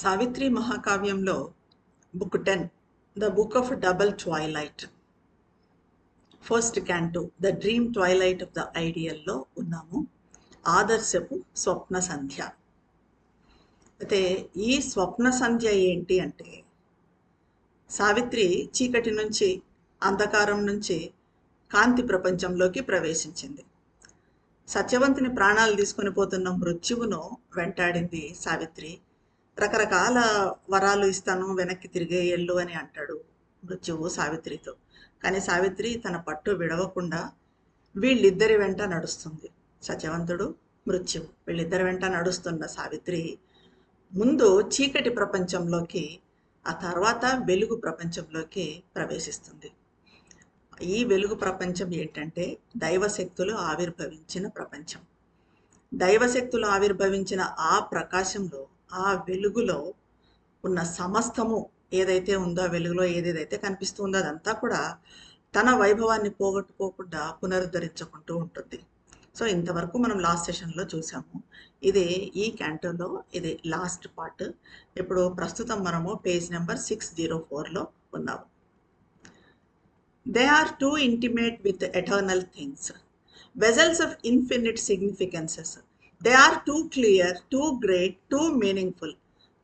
Savitri మహాకావ్యంలో book ten the book of double twilight. First canto the dream twilight of the ఐడియల్లో ఉన్నాము. ఆదర్శపు స్వప్న సంధ్య. అయితే ఈ స్వప్న సంధ్య ఏంటి అంటే సావిత్రి చీకటి నుంచి అంధకారం నుంచి కాంతి ప్రపంచంలోకి ప్రవేశించింది. సత్యవంతుని ప్రాణాలు తీసుకొని పోతున్న మృత్యువును వెంటాడింది సావిత్రి. రకరకాల వరాలు ఇస్తాను వెనక్కి తిరిగేయళ్ళు అని అంటాడు మృత్యువు సావిత్రితో. కానీ సావిత్రి తన పట్టు విడవకుండా వీళ్ళిద్దరి వెంట నడుస్తుంది. సత్యవంతుడు మృత్యువు వీళ్ళిద్దరి వెంట నడుస్తున్న సావిత్రి ముందు చీకటి ప్రపంచంలోకి ఆ తర్వాత వెలుగు ప్రపంచంలోకి ప్రవేశిస్తుంది. ఈ వెలుగు ప్రపంచం ఏంటంటే దైవశక్తులు ఆవిర్భవించిన ప్రపంచం. దైవశక్తులు ఆవిర్భవించిన ఆ ప్రకాశంలో ఆ వెలుగులో ఉన్న సమస్తము ఏదైతే ఉందో ఆ వెలుగులో ఏదేదైతే కనిపిస్తుందో అదంతా కూడా తన వైభవాన్ని పోగొట్టుకోకుండా పునరుద్ధరించుకుంటూ ఉంటుంది. సో ఇంతవరకు మనం లాస్ట్ సెషన్లో చూసాము. ఇది ఈ క్యాంటోలో ఇది లాస్ట్ పార్ట్. ఇప్పుడు ప్రస్తుతం మనము పేజ్ నెంబర్ సిక్స్ జీరో ఫోర్లో ఉన్నాము. They are too intimate with eternal things. Vessels of infinite significances. They are too clear, too great, too meaningful.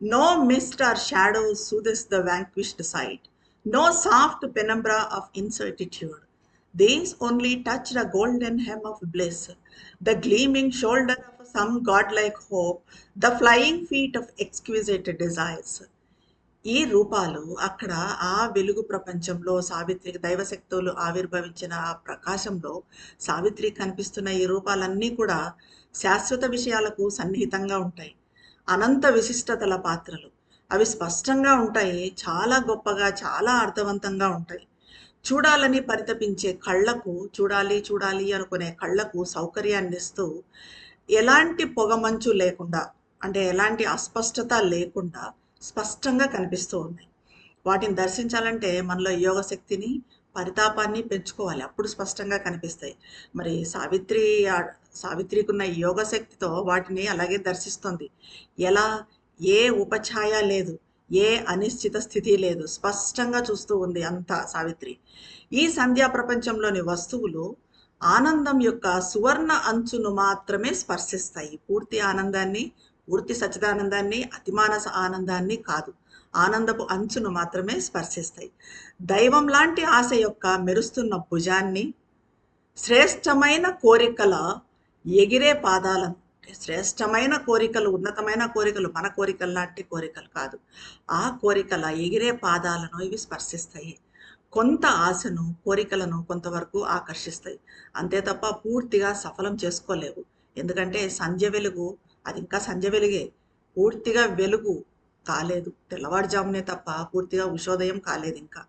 No mist or shadow soothes the vanquished sight, no soft penumbra of incertitude. These only touch the golden hem of bliss, the gleaming shoulder of some godlike hope, the flying feet of exquisite desires. ఈ రూపాలు అక్కడ ఆ వెలుగు ప్రపంచంలో సావిత్రికి దైవశక్తులు ఆవిర్భవించిన ఆ ప్రకాశంలో సావిత్రి కనిపిస్తున్న ఈ రూపాలన్నీ కూడా శాశ్వత విషయాలకు సన్నిహితంగా ఉంటాయి. అనంత విశిష్టతల పాత్రలు. అవి స్పష్టంగా ఉంటాయి చాలా గొప్పగా చాలా అర్థవంతంగా ఉంటాయి. చూడాలని పరితపించే కళ్ళకు చూడాలి చూడాలి అనుకునే కళ్ళకు సౌకర్యాన్ని ఇస్తూ ఎలాంటి పొగమంచు లేకుండా అంటే ఎలాంటి అస్పష్టత లేకుండా స్పష్టంగా కనిపిస్తూ ఉన్నాయి. వాటిని దర్శించాలంటే మనలో యోగ శక్తిని పరితాపాన్ని పెంచుకోవాలి. అప్పుడు స్పష్టంగా కనిపిస్తాయి. మరి సావిత్రి సావిత్రికి ఉన్న యోగ శక్తితో వాటిని అలాగే దర్శిస్తుంది. ఎలా? ఏ ఉపఛాయ లేదు. ఏ అనిశ్చిత స్థితి లేదు. స్పష్టంగా చూస్తూ ఉంది అంతా సావిత్రి. ఈ సంధ్యా ప్రపంచంలోని వస్తువులు ఆనందం యొక్క సువర్ణ అంచును మాత్రమే స్పర్శిస్తాయి. పూర్తి ఆనందాన్ని పూర్తి సచిదానందాన్ని అతిమానస ఆనందాన్ని కాదు. ఆనందపు అంచును మాత్రమే స్పర్శిస్తాయి. దైవం లాంటి ఆశ యొక్క మెరుస్తున్న భుజాన్ని శ్రేష్టమైన కోరికల ఎగిరే పాదాలను శ్రేష్టమైన కోరికలు ఉన్నతమైన కోరికలు మన కోరికలు లాంటి కోరికలు కాదు. ఆ కోరికల ఎగిరే పాదాలను ఇవి స్పర్శిస్తాయి. కొంత ఆశను కోరికలను కొంతవరకు ఆకర్షిస్తాయి. అంతే తప్ప పూర్తిగా సఫలం చేసుకోలేవు. ఎందుకంటే సంధ్య వెలుగు అది ఇంకా సంధ్య వెలుగే పూర్తిగా వెలుగు కాలేదు తెల్లవారుజామునే తప్ప పూర్తిగా ఉషోదయం కాలేదు ఇంకా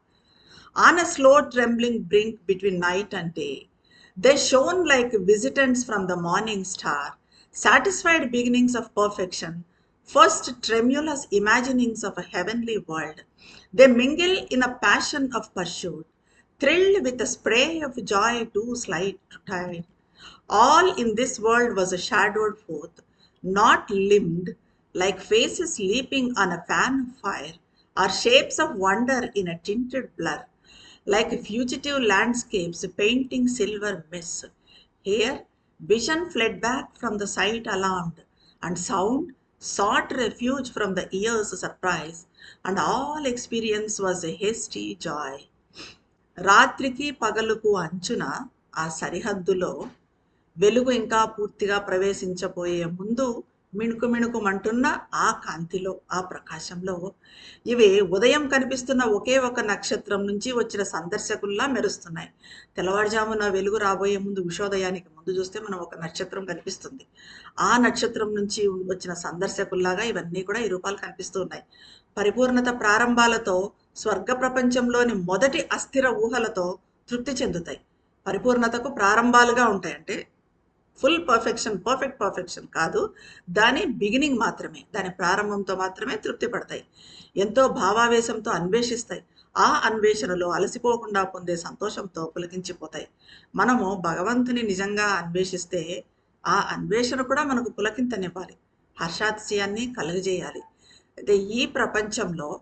on a slow trembling brink between night and day they shone like visitants from the morning star satisfied beginnings of perfection, first tremulous imaginings of a heavenly world. They mingle in a passion of pursuit, thrilled with a spray of joy too slight to tide. All in this world was a shadowed forth, not limbed, like faces leaping on a fan of fire, or shapes of wonder in a tinted blur, like fugitive landscapes painting silver mists. Here, Vision fled back from the sight alarmed, and sound sought refuge from the ear's surprise, and all experience was a hasty joy. రాత్రికి పగలుకు అంచున ఆ సరిహద్దులో వెలుగు ఇంకా పూర్తిగా ప్రవేశించబోయే ముందు మిణుకు మిణుకుమంటున్న ఆ కాంతిలో ఆ ప్రకాశంలో ఇవి ఉదయం కనిపిస్తున్న ఒకే ఒక నక్షత్రం నుంచి వచ్చిన సందర్శకుల్లా మెరుస్తున్నాయి. తెల్లవారుజామున వెలుగు రాబోయే ముందు ఉషోదయానికి ముందు చూస్తే మనం ఒక నక్షత్రం కనిపిస్తుంది. ఆ నక్షత్రం నుంచి వచ్చిన సందర్శకుల్లాగా ఇవన్నీ కూడా ఈ రూపాలు కనిపిస్తూ ఉన్నాయి. పరిపూర్ణత ప్రారంభాలతో స్వర్గ ప్రపంచంలోని మొదటి అస్థిర ఊహలతో తృప్తి చెందుతాయి. పరిపూర్ణతకు ప్రారంభాలుగా ఉంటాయి అంటే ఫుల్ పర్ఫెక్షన్ పర్ఫెక్ట్ పర్ఫెక్షన్ కాదు. దాని బిగినింగ్ మాత్రమే దాని ప్రారంభంతో మాత్రమే తృప్తి పడతాయి. ఎంతో భావావేశంతో అన్వేషిస్తాయి. ఆ అన్వేషణలో అలసిపోకుండా పొందే సంతోషంతో పులకించిపోతాయి. మనము భగవంతుని నిజంగా అన్వేషిస్తే ఆ అన్వేషణ కూడా మనకు పులకింతనివ్వాలి. హర్షాతిశయాన్ని కలుగజేయాలి. అయితే ఈ ప్రపంచంలో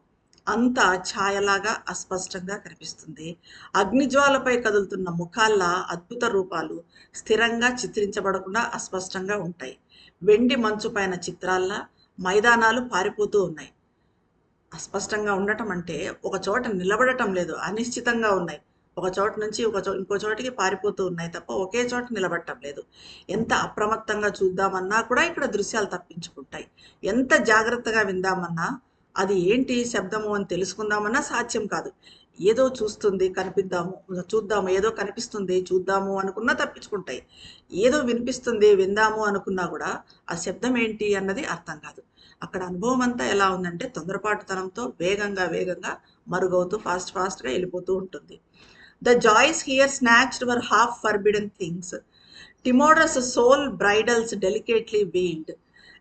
అంతా ఛాయలాగా అస్పష్టంగా కనిపిస్తుంది. అగ్నిజ్వాలపై కదులుతున్న ముఖాల్లా అద్భుత రూపాలు స్థిరంగా చిత్రించబడకుండా అస్పష్టంగా ఉంటాయి. వెండి మంచు పైన చిత్రాల్లా మైదానాలు పారిపోతూ ఉన్నాయి. అస్పష్టంగా ఉండటం అంటే ఒక చోట నిలబడటం లేదు అనిశ్చితంగా ఉన్నాయి. ఒక చోట నుంచి ఒక చో ఇంకో చోటికి పారిపోతూ ఉన్నాయి తప్ప ఒకే చోట నిలబడటం లేదు. ఎంత అప్రమత్తంగా చూద్దామన్నా కూడా ఇక్కడ దృశ్యాలు తప్పించుకుంటాయి. ఎంత జాగ్రత్తగా విందామన్నా అది ఏంటి శబ్దము అని తెలుసుకుందామన్నా సాధ్యం కాదు. ఏదో చూస్తుంది కనిపిద్దాము చూద్దాము ఏదో కనిపిస్తుంది చూద్దాము అనుకున్నా తప్పించుకుంటాయి. ఏదో వినిపిస్తుంది విందాము అనుకున్నా కూడా ఆ శబ్దం ఏంటి అన్నది అర్థం కాదు. అక్కడ అనుభవం అంతా ఎలా ఉందంటే తొందరపాటుతనంతో వేగంగా వేగంగా మరుగవుతూ ఫాస్ట్ ఫాస్ట్గా వెళ్ళిపోతూ ఉంటుంది. The joys here snatched were half forbidden things timorous soul bridals delicately veiled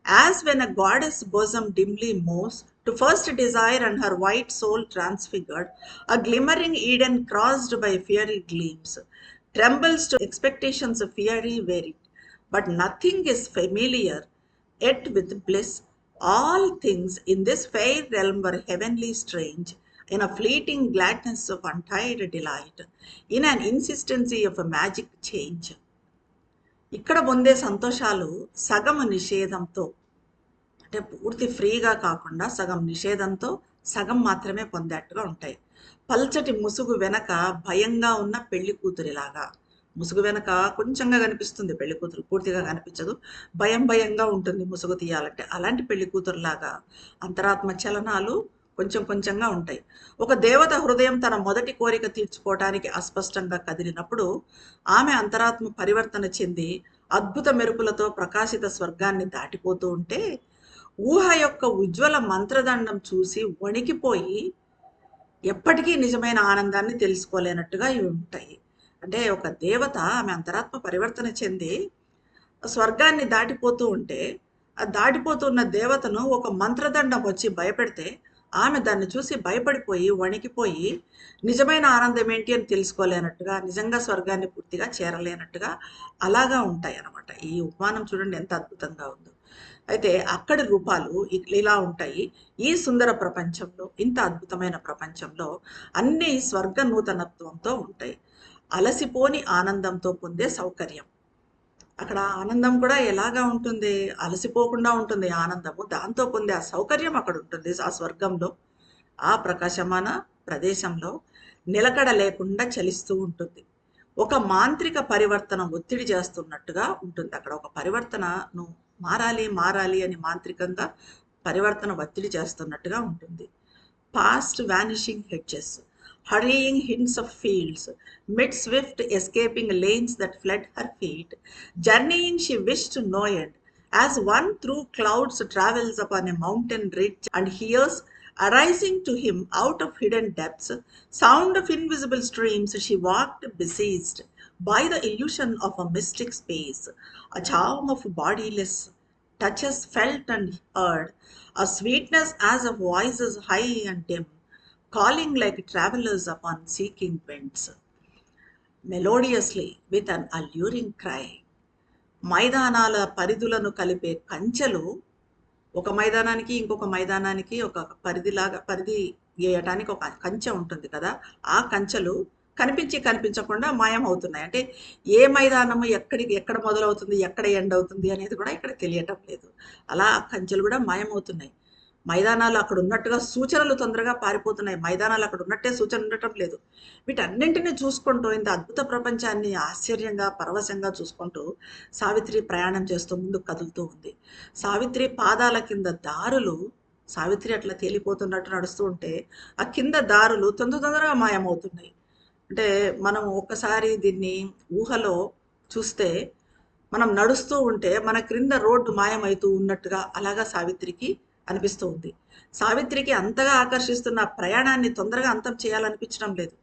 as when a goddess bosom dimly moves to first desire and her white soul transfigured, a glimmering Eden crossed by fiery gleams, trembles to expectations fiery varied. But nothing is familiar, yet with bliss, all things in this fair realm were heavenly strange, in a fleeting gladness of untied delight, in an insistency of a magic change. ఇక్కడ పొందే సంతోషాలు సగం నిషేధంతో అంటే పూర్తి ఫ్రీగా కాకుండా సగం నిషేధంతో సగం మాత్రమే పొందేట్టుగా ఉంటాయి. పల్చటి ముసుగు వెనక భయంగా ఉన్న పెళ్ళి కూతురిలాగా. ముసుగు వెనక కొంచెంగా కనిపిస్తుంది పెళ్ళి కూతురు పూర్తిగా కనిపించదు. భయం భయంగా ఉంటుంది ముసుగు తీయాలంటే. అలాంటి పెళ్ళి కూతురులాగా అంతరాత్మ చలనాలు కొంచెం కొంచెంగా ఉంటాయి. ఒక దేవత హృదయం తన మొదటి కోరిక తీర్చుకోవటానికి అస్పష్టంగా కదిలినప్పుడు ఆమె అంతరాత్మ పరివర్తన చెంది అద్భుత మెరుపులతో ప్రకాశిత స్వర్గాన్ని దాటిపోతూ ఉంటే ఊహ యొక్క ఉజ్వల మంత్రదండం చూసి వణికిపోయి ఎప్పటికీ నిజమైన ఆనందాన్ని తెలుసుకోలేనట్టుగా ఇవి ఉంటాయి. అంటే ఒక దేవత ఆమె అంతరాత్మ పరివర్తన చెంది స్వర్గాన్ని దాటిపోతూ ఉంటే ఆ దాటిపోతున్న దేవతను ఒక మంత్రదండం వచ్చి భయపెడితే ఆమె దాన్ని చూసి భయపడిపోయి వణికిపోయి నిజమైన ఆనందం ఏంటి అని తెలుసుకోలేనట్టుగా నిజంగా స్వర్గాన్ని పూర్తిగా చేరలేనట్టుగా అలాగా ఉంటాయి అన్నమాట ఈ ఉపమానం చూడండి ఎంత అద్భుతంగా ఉందో. అయితే అక్కడి రూపాలు ఇలా ఉంటాయి. ఈ సుందర ప్రపంచంలో ఇంత అద్భుతమైన ప్రపంచంలో అన్ని స్వర్గ నూతనత్వంతో ఉంటాయి. అలసిపోని ఆనందంతో పొందే సౌకర్యం. అక్కడ ఆనందం కూడా ఎలాగా ఉంటుంది? అలసిపోకుండా ఉంటుంది ఆనందము. దాంతో పొందే ఆ సౌకర్యం అక్కడ ఉంటుంది. ఆ స్వర్గంలో ఆ ప్రకాశమాన ప్రదేశంలో నిలకడ లేకుండా చలిస్తూ ఉంటుంది. ఒక మాంత్రిక పరివర్తన ఒత్తిడి చేస్తున్నట్టుగా ఉంటుంది. అక్కడ ఒక పరివర్తనను మారాలి మారాలి అని మాంత్రికంగా పరివర్తన ఒత్తిడి చేస్తున్నట్టుగా ఉంటుంది past vanishing hedges hurrying hints of fields mid swift escaping lanes that fled her feet journeying she wished to know it as one through clouds travels upon a mountain ridge and hears arising to him out of hidden depths sound of invisible streams she walked besieged by the illusion of a mystic space a charm of bodiless touches felt and heard a sweetness as a voice is high and dim calling like travellers up on seeking paths melodiously with an alluring cry మైదానాల పరిధులను కలిపే కంచెలు ఒక మైదానానికి ఇంకొక మైదానానికి ఒక పరిధిలాగా పరిధి వేయటానికి ఒక కంచె ఉంటుంది కదా ఆ కంచెలు కనిపించి కనిపించకుండా మాయం అవుతున్నాయి అంటే ఏ మైదానము ఎక్కడికి ఎక్కడ మొదలవుతుంది ఎక్కడ ఎండ్ అవుతుంది అనేది కూడా ఇక్కడ తెలియటం లేదు. అలా ఆ కంచెలు కూడా మాయమవుతున్నాయి. మైదానాలు అక్కడ ఉన్నట్టుగా సూచనలు తొందరగా పారిపోతున్నాయి. మైదానాలు అక్కడ ఉన్నట్టే సూచన ఉండటం లేదు. వీటన్నింటినీ చూసుకుంటూ ఇంత అద్భుత ప్రపంచాన్ని ఆశ్చర్యంగా పరవశంగా చూసుకుంటూ సావిత్రి ప్రయాణం చేస్తూ ముందుకు కదులుతూ ఉంది. సావిత్రి పాదాల కింద దారులు సావిత్రి అట్లా తేలిపోతున్నట్టు నడుస్తూ ఉంటే ఆ కింద దారులు తొందర తొందరగా మాయమవుతున్నాయి. అంటే మనం ఒక్కసారి దీన్ని ఊహలో చూస్తే మనం నడుస్తూ ఉంటే మన క్రింద రోడ్డు మాయమవుతూ ఉన్నట్టుగా అలాగా సావిత్రికి అనిపిస్తూ ఉంది. సావిత్రికి అంతగా ఆకర్షిస్తున్న ప్రయాణాన్ని తొందరగా అంతం చేయాలనిపించడం లేదు.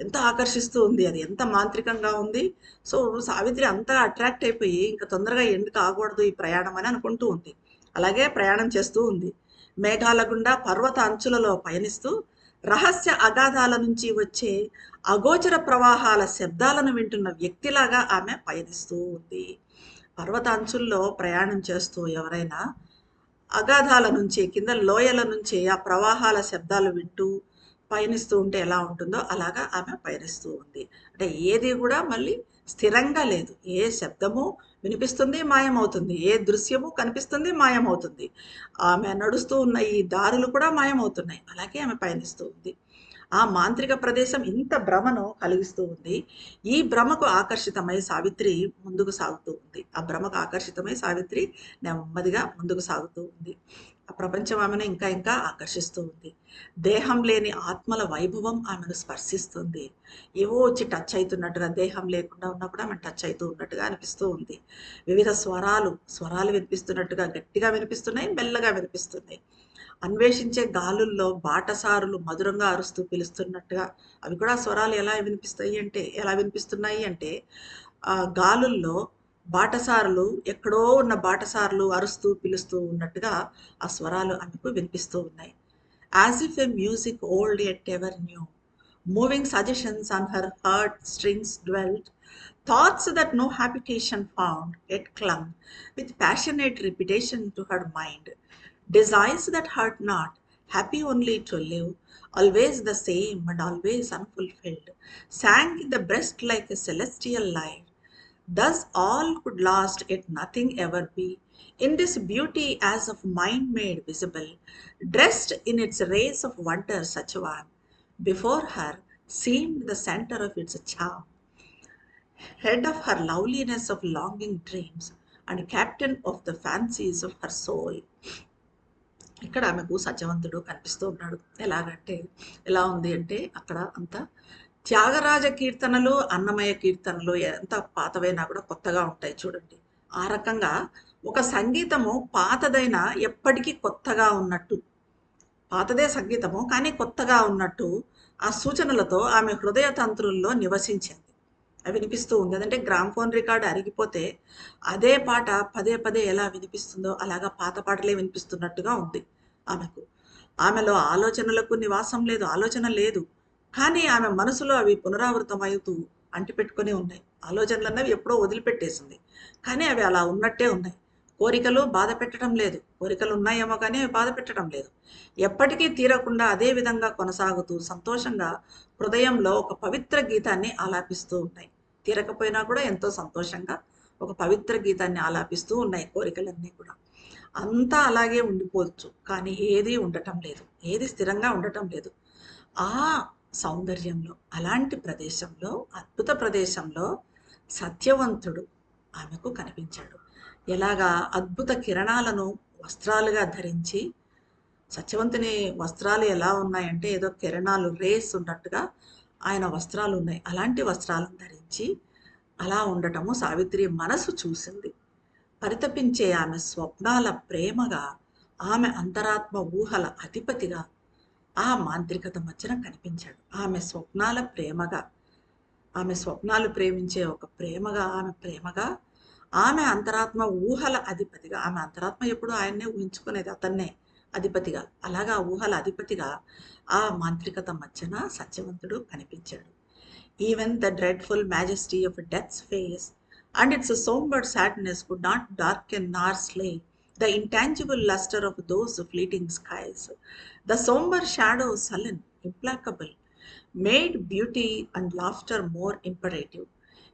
ఎంత ఆకర్షిస్తూ ఉంది అది ఎంత మాంత్రికంగా ఉంది. సో సావిత్రి అంతగా అట్రాక్ట్ అయిపోయి ఇంకా తొందరగా ఎందుకు ఆగకూడదు ఈ ప్రయాణం అని అనుకుంటూ ఉంది. అలాగే ప్రయాణం చేస్తూ ఉంది. మేఘాల గుండా పర్వత అంచులలో పయనిస్తూ రహస్య అగాధాల నుంచి వచ్చే అగోచర ప్రవాహాల శబ్దాలను వింటున్న వ్యక్తిలాగా ఆమె పయనిస్తూ ఉంది. పర్వతాంచుల్లో ప్రయాణం చేస్తూ ఎవరైనా అగాధాల నుంచి కింద లోయల నుంచి ఆ ప్రవాహాల శబ్దాలు వింటూ పయనిస్తూ ఉంటే ఎలా ఉంటుందో అలాగా ఆమె పయనిస్తూ ఉంది. అంటే ఏది కూడా మళ్ళీ స్థిరంగా లేదు. ఏ శబ్దము వినిపిస్తుంది మాయమవుతుంది. ఏ దృశ్యము కనిపిస్తుంది మాయమవుతుంది. ఆమె నడుస్తూ ఉన్న ఈ దారులు కూడా మాయమవుతున్నాయి. అలాగే ఆమె పయనిస్తూ ఉంది. ఆ మాంత్రిక ప్రదేశం ఇంత భ్రమను కలిగిస్తూ ఉంది. ఈ భ్రమకు ఆకర్షితమై సావిత్రి ముందుకు సాగుతూ ఉంది. ఆ భ్రమకు ఆకర్షితమై సావిత్రి నెమ్మదిగా ముందుకు సాగుతూ ఉంది. ఆ ప్రపంచం ఆమెను ఇంకా ఇంకా ఆకర్షిస్తూ ఉంది. దేహం లేని ఆత్మల వైభవం ఆమెను స్పర్శిస్తుంది. ఏవో వచ్చి టచ్ అవుతున్నట్టుగా దేహం లేకుండా ఉన్నా కూడా ఆమె టచ్ అవుతూ ఉన్నట్టుగా అనిపిస్తూ ఉంది. వివిధ స్వరాలు స్వరాలు వినిపిస్తున్నట్టుగా గట్టిగా వినిపిస్తున్నాయి మెల్లగా వినిపిస్తున్నాయి. అన్వేషించే గాలుల్లో బాటసారులు మధురంగా అరుస్తూ పిలుస్తున్నట్టుగా అవి కూడా స్వరాలు ఎలా వినిపిస్తాయి అంటే ఎలా వినిపిస్తున్నాయి అంటే ఆ గాలుల్లో బాటసారులు ఎక్కడో ఉన్న బాటసారులు అరుస్తూ పిలుస్తూ ఉన్నట్టుగా ఆ స్వరాలు అందుకు వినిపిస్తూ ఉన్నాయి. As if a music old yet ever new moving suggestions on her heart strings dwelled thoughts that no habitation found yet clung with passionate repetition to her mind designs that heart not happy only to live always the same and always unfulfilled song in the breast like a celestial life thus all could last yet nothing ever be in this beauty as of mind made visible dressed in its rays of wonder such one before her seemed the center of its charm head of her loveliness of longing dreams and captain of the fancies of her soul ఇక్కడ ఆమెకు సత్యవంతుడు కనిపిస్తూ ఉన్నాడు ఎలాగంటే ఎలా ఉంది అంటే అక్కడ అంత త్యాగరాజ కీర్తనలు అన్నమయ కీర్తనలు ఎంత పాతవైనా కూడా కొత్తగా ఉంటాయి చూడండి. ఆ రకంగా ఒక సంగీతము పాతదైనా ఎప్పటికీ కొత్తగా ఉన్నట్టు. పాతదే సంగీతము కానీ కొత్తగా ఉన్నట్టు ఆ సూచనలతో ఆమె హృదయ తంత్రుల్లో నివసించింది. అవి వినిపిస్తూ ఉంది. అదంటే గ్రామ్ఫోన్ రికార్డు అరిగిపోతే అదే పాట పదే పదే ఎలా వినిపిస్తుందో అలాగా పాత పాటలే వినిపిస్తున్నట్టుగా ఉంది ఆమెకు. ఆమెలో ఆలోచనలకు నివాసం లేదు ఆలోచన లేదు. కానీ ఆమె మనసులో అవి పునరావృతమవుతూ అంటిపెట్టుకొని ఉన్నాయి. ఆలోచనలు అన్నవి ఎప్పుడో వదిలిపెట్టేసింది. కానీ అవి అలా ఉన్నట్టే ఉన్నాయి. కోరికలు బాధ పెట్టడం లేదు. కోరికలు ఉన్నాయేమో కానీ అవి బాధ పెట్టడం లేదు. ఎప్పటికీ తీరకుండా అదే విధంగా కొనసాగుతూ సంతోషంగా హృదయంలో ఒక పవిత్ర గీతాన్ని ఆలాపిస్తూ ఉన్నాయి. తీరకపోయినా కూడా ఎంతో సంతోషంగా ఒక పవిత్ర గీతాన్ని ఆలాపిస్తూ ఉన్నాయి కోరికలన్నీ కూడా. అంతా అలాగే ఉండిపోవచ్చు. కానీ ఏది ఉండటం లేదు. ఏది స్థిరంగా ఉండటం లేదు. ఆ సౌందర్యంలో అలాంటి ప్రదేశంలో అద్భుత ప్రదేశంలో సత్యవంతుడు ఆమెకు కనిపించాడు. ఎలాగా అద్భుత కిరణాలను వస్త్రాలుగా ధరించి సత్యవంతుని వస్త్రాలు ఎలా ఉన్నాయంటే ఏదో కిరణాలు రేస్ ఉన్నట్టుగా ఆయన వస్త్రాలు ఉన్నాయి. అలాంటి వస్త్రాలను ధరించి అలా ఉండటము సావిత్రి మనసు చూసింది. పరితపించే ఆమె స్వప్నాల ప్రేమగా ఆమె అంతరాత్మ ఊహల అధిపతిగా ఆ మాంత్రికత మధ్యన కనిపించాడు. ఆమె స్వప్నాల ప్రేమగా ఆమె స్వప్నాలు ప్రేమించే ఒక ప్రేమగా ఆమె ప్రేమగా ఆమె అంతరాత్మ ఊహల అధిపతిగా ఆమె అంతరాత్మ ఎప్పుడు ఆయన్నే ఊహించుకునేది అతన్నే అధిపతిగా. అలాగా ఊహల అధిపతిగా ఆ మాంత్రికత మధ్యన సత్యవంతుడు కనిపించాడు. Even the dreadful majesty of death's face and its sombre sadness could not darken nor slay the intangible luster of those fleeting skies. The somber shadow, sullen, implacable, made beauty and laughter more imperative.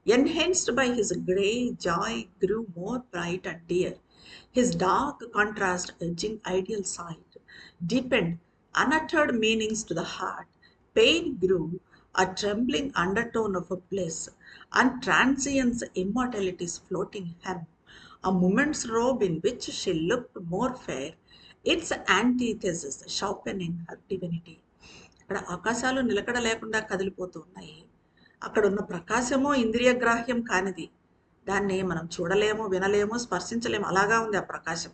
Enhanced by his grey, joy grew more bright and dear. His dark contrast, edging ideal sight, deepened unuttered meanings to the heart. Pain grew a trembling undertone of a bliss, and transience immortality's floating hem a woman's robe in which she looked more fair, its antithesis sharpening her divinity. ఇక్కడ ఆకాశాలు నిలకడ లేకుండా కదిలిపోతూ ఉన్నాయి. అక్కడ ఉన్న ప్రకాశము ఇంద్రియ గ్రాహ్యం కానిది. దాన్ని మనం చూడలేము వినలేము స్పర్శించలేము. అలాగా ఉంది ఆ ప్రకాశం.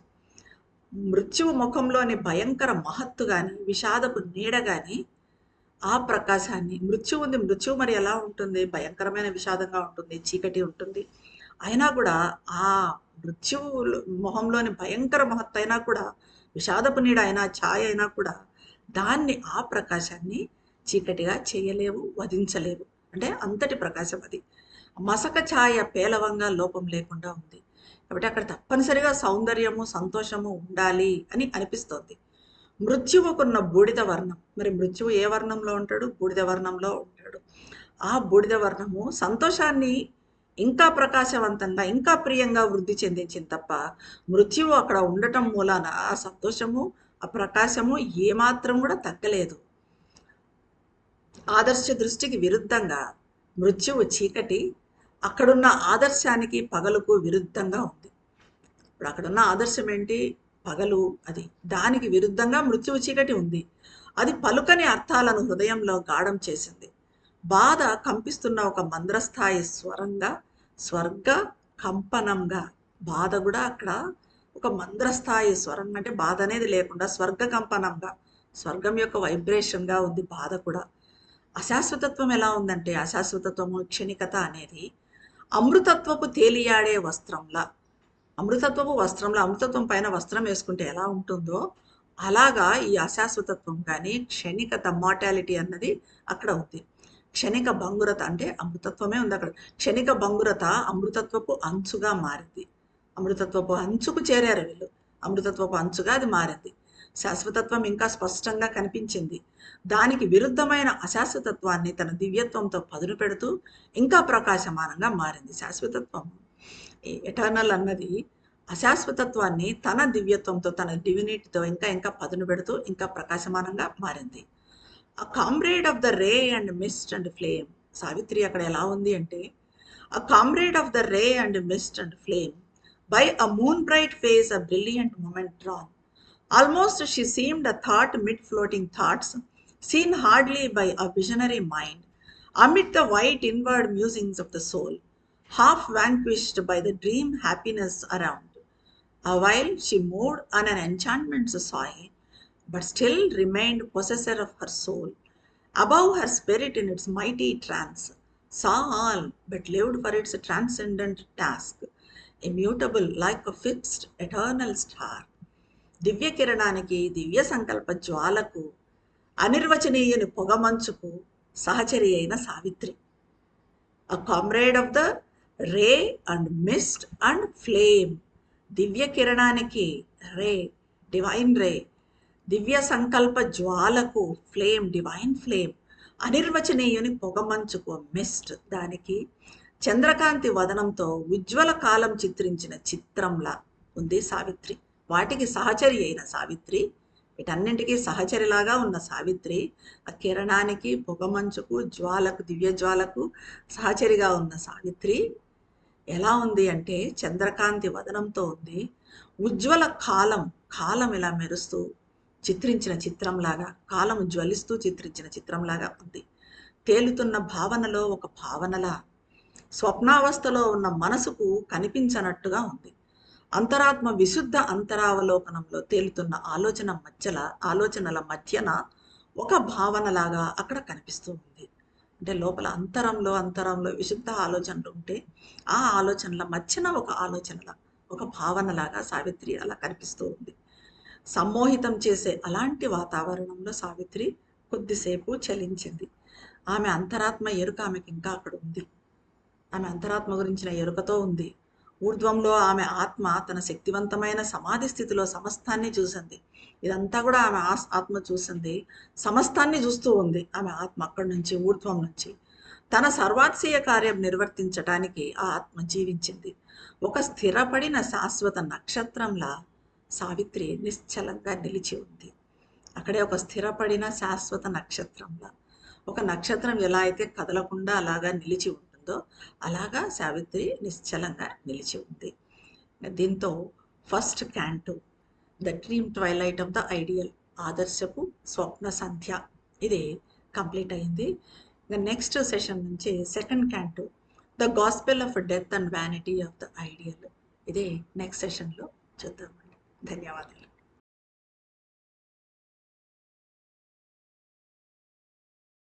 మృత్యువు ముఖంలోని భయంకర మహత్తు కానీ విషాదపు నీడ కానీ ఆ ప్రకాశాన్ని మృత్యు ఉంది మృత్యు మరి ఎలా ఉంటుంది? భయంకరమైన విషాదంగా ఉంటుంది చీకటి ఉంటుంది. అయినా కూడా ఆ మృత్యువు మొహంలోని భయంకర మహత్తైనా కూడా విషాదపు నీడ అయినా ఛాయ అయినా కూడా దాన్ని ఆ ప్రకాశాన్ని చీకటిగా చేయలేవు వధించలేవు. అంటే అంతటి ప్రకాశం అది. మసక ఛాయ పేలవంగా లోపం లేకుండా ఉంది. కాబట్టి అక్కడ తప్పనిసరిగా సౌందర్యము సంతోషము ఉండాలి అని అనిపిస్తోంది. మృత్యువుకున్న బూడిద వర్ణం. మరి మృత్యువు ఏ వర్ణంలో ఉంటాడు? బూడిద వర్ణంలో ఉంటాడు. ఆ బూడిద వర్ణము సంతోషాన్ని ఇంకా ప్రకాశవంతంగా ఇంకా ప్రియంగా వృద్ధి చెందించింది తప్ప మృత్యువు అక్కడ ఉండటం మూలాన ఆ సంతోషము ఆ ప్రకాశము ఏమాత్రం కూడా తగ్గలేదు. ఆదర్శ దృష్టికి విరుద్ధంగా మృత్యువు చీకటి అక్కడున్న ఆదర్శానికి పగలుకు విరుద్ధంగా ఉంది. ఇప్పుడు అక్కడున్న ఆదర్శం ఏంటి? పగలు అది. దానికి విరుద్ధంగా మృత్యువు చీకటి ఉంది. అది పలుకని అర్థాలను హృదయంలో గాఢం చేసింది. బాధ కంపిస్తున్న ఒక మంద్రస్థాయి స్వరంగా స్వర్గ కంపనంగా బాధ కూడా అక్కడ ఒక మంద్రస్థాయి స్వరం అంటే బాధ అనేది లేకుండా స్వర్గ కంపనంగా స్వర్గం యొక్క వైబ్రేషన్గా ఉంది బాధ కూడా. అశాశ్వతత్వం ఎలా ఉందంటే అశాశ్వతత్వము క్షణికత అనేది అమృతత్వపు తేలియాడే వస్త్రంలా. అమృతత్వపు వస్త్రంలో అమృతత్వం పైన వస్త్రం వేసుకుంటే ఎలా ఉంటుందో అలాగా ఈ అశాశ్వతత్వం కానీ క్షణికత మార్టాలిటీ అన్నది అక్కడ ఉంది. క్షణిక భంగురత అంటే అమృతత్వమే ఉంది అక్కడ. క్షణిక భంగురత అమృతత్వపు అంచుగా మారింది. అమృతత్వపు అంచుకు చేరారు వీళ్ళు. అమృతత్వపు అంచుగా అది మారింది. శాశ్వతత్వం ఇంకా స్పష్టంగా కనిపించింది. దానికి విరుద్ధమైన అశాశ్వతత్వాన్ని తన దివ్యత్వంతో పదును పెడుతూ ఇంకా ప్రకాశమానంగా మారింది శాశ్వతత్వం. ఎటర్నల్ అన్నది అశాశ్వతత్వాన్ని తన దివ్యత్వంతో తన డివినిటీతో ఇంకా ఇంకా పదును పెడుతూ ఇంకా ప్రకాశమానంగా మారింది. Comrade of the ray and mist and flame Savitri అక్కడ ఎలా ఉంది అంటే ఆ comrade of the ray and mist and flame by a moon bright face a brilliant moment drawn almost she seemed a thought mid floating thoughts seen hardly by a visionary mind, amid the white inward musings of the soul, half vanquished by the dream happiness around. Awhile she moved on an enchantment's soil, but still remained possessor of her soul. Above her spirit in its mighty trance, saw all, but lived for its transcendent task, immutable like a fixed eternal star. దివ్య కిరణానికి దివ్య సంకల్ప జ్వాలకు అనిర్వచనీయుని పొగమంచుకు సహచరి అయిన Savitri a comrade of the ray and mist and flame దివ్య కిరణానికి రే డివైన్ రే దివ్య సంకల్ప జ్వాలకు ఫ్లేమ్ డివైన్ ఫ్లేమ్ అనిర్వచనీయుని పొగమంచుకు మిస్ట్ దానికి చంద్రకాంతి వదనంతో ఉజ్వల కాలం చిత్రించిన చిత్రంలా ఉంది సావిత్రి. వాటికి సహచరి అయిన సావిత్రి వీటన్నింటికీ సహచరిలాగా ఉన్న సావిత్రి ఆ కిరణానికి పొగమంచుకు జ్వాలకు దివ్య జ్వాలకు సహచరిగా ఉన్న సావిత్రి ఎలా ఉంది అంటే చంద్రకాంతి వదనంతో ఉంది. ఉజ్వల కాలం కాలం ఇలా మెరుస్తూ చిత్రించిన చిత్రంలాగా కాలం జ్వలిస్తూ చిత్రించిన చిత్రంలాగా ఉంది. తేలుతున్న భావనలో ఒక భావనలా స్వప్నావస్థలో ఉన్న మనసుకు కనిపించనట్టుగా ఉంది. అంతరాత్మ విశుద్ధ అంతరావలోకనంలో తేలుతున్న ఆలోచన మధ్యల ఆలోచనల మధ్యన ఒక భావనలాగా అక్కడ కనిపిస్తూ ఉంది. అంటే లోపల అంతరంలో అంతరంలో విశుద్ధ ఆలోచనలు ఉంటే ఆ ఆలోచనల మధ్యన ఒక ఆలోచనల ఒక భావనలాగా సావిత్రి అలా కనిపిస్తూ ఉంది. సమ్మోహితం చేసే అలాంటి వాతావరణంలో సావిత్రి కొద్దిసేపు చలించింది. ఆమె అంతరాత్మ ఎరుక ఆమెకి ఇంకా అక్కడ ఉంది. ఆమె అంతరాత్మ గురించిన ఎరుకతో ఉంది. ఊర్ధ్వంలో ఆమె ఆత్మ తన శక్తివంతమైన సమాధి స్థితిలో సమస్తాన్ని చూసింది. ఇదంతా కూడా ఆమె ఆత్మ చూసింది. సమస్తాన్ని చూస్తూ ఉంది ఆమె ఆత్మ అక్కడి నుంచి ఊర్ధ్వం నుంచి. తన సర్వాత్సీయ కార్యం నిర్వర్తించటానికి ఆ ఆత్మ జీవించింది. ఒక స్థిరపడిన శాశ్వత నక్షత్రంలా సావిత్రి నిశ్చలంగా నిలిచి ఉంది. అక్కడే ఒక స్థిరపడిన శాశ్వత నక్షత్రంలా. ఒక నక్షత్రం ఎలా అయితే కదలకుండా అలాగా నిలిచి ఉంటుందో అలాగా సావిత్రి నిశ్చలంగా నిలిచి ఉంది. దీంతో first canto the dream twilight of the ideal ఆదర్శపు స్వప్న సంధ్య ఇది కంప్లీట్ అయింది. ఇంకా నెక్స్ట్ సెషన్ నుంచి second canto the gospel of death and vanity of the ideal ఇది నెక్స్ట్ సెషన్లో de mi.